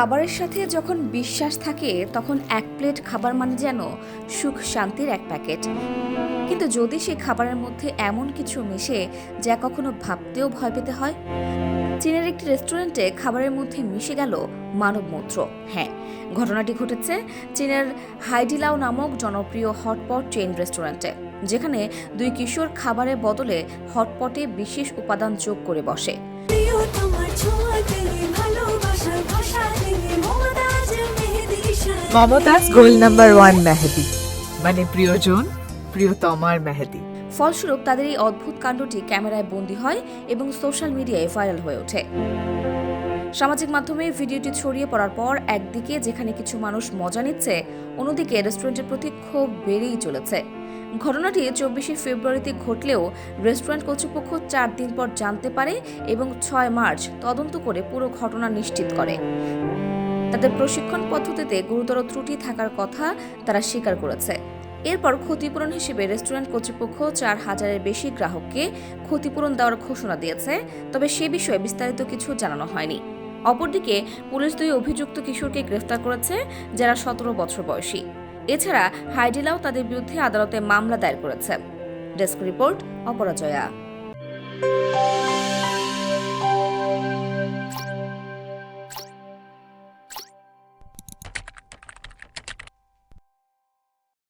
খাবারের সাথে যখন বিশ্বাস থাকে, তখন এক প্লেট খাবার মানে যেন সুখ শান্তির এক প্যাকেট। কিন্তু যদি সেই খাবারের মধ্যে এমন কিছু মেশে যা কখনো ভাবতেও ভয় পেতে হয়? চীনের একটি রেস্টুরেন্টে খাবারের মধ্যে মিশে গেল মানবমূত্র। হ্যাঁ ঘটনাটি ঘটেছে চীনের হাইডিলাও নামক জনপ্রিয় হটপট চেইন রেস্টুরেন্টে, যেখানে দুই কিশোর খাবারের বদলে হটপটে বিশেষ উপাদান যোগ করে বসে। মমতাজ গোল নাম্বার ওয়ান মেহেদি। মানে প্রিয়জন প্রিয়তমার মেহেদি। ফলস্বরূপ তাদের এই অদ্ভুত কাণ্ডটি ক্যামেরায় বন্দী হয় এবং সোশ্যাল মিডিয়ায় ভাইরাল হয়ে ওঠে। সামাজিক মাধ্যমে ভিডিওটি ছড়িয়ে পড়ার পর একদিকে যেখানে কিছু মানুষ মজা নিচ্ছে, অন্যদিকে রেস্টুরেন্টের প্রতি ক্ষোভ বেড়েই চলেছে। ঘটনাটি চব্বিশে ফেব্রুয়ারিতে ঘটলেও রেস্টুরেন্ট কর্তৃপক্ষ চার দিন পর জানতে পারে এবং ছয় মার্চ তদন্ত করে পুরো ঘটনা নিশ্চিত করে। তাদের প্রশিক্ষণ পদ্ধতিতে গুরুতর ত্রুটি থাকার কথা তারা স্বীকার করেছে। এরপর ক্ষতিপূরণ হিসেবে রেস্টুরেন্ট কর্তৃপক্ষ চার হাজারের বেশি গ্রাহককে ক্ষতিপূরণ দেওয়ার ঘোষণা দিয়েছে, তবে সে বিষয়ে বিস্তারিত কিছু জানানো হয়নি। অপরদিকে পুলিশ দুই অভিযুক্ত কিশোরকে গ্রেফতার করেছে, যারা সতেরো বছর বয়সী। এছাড়া হাইডিলাও তাদের বিরুদ্ধে আদালতে মামলা দায়ের করেছে। Desk report Aparajoya.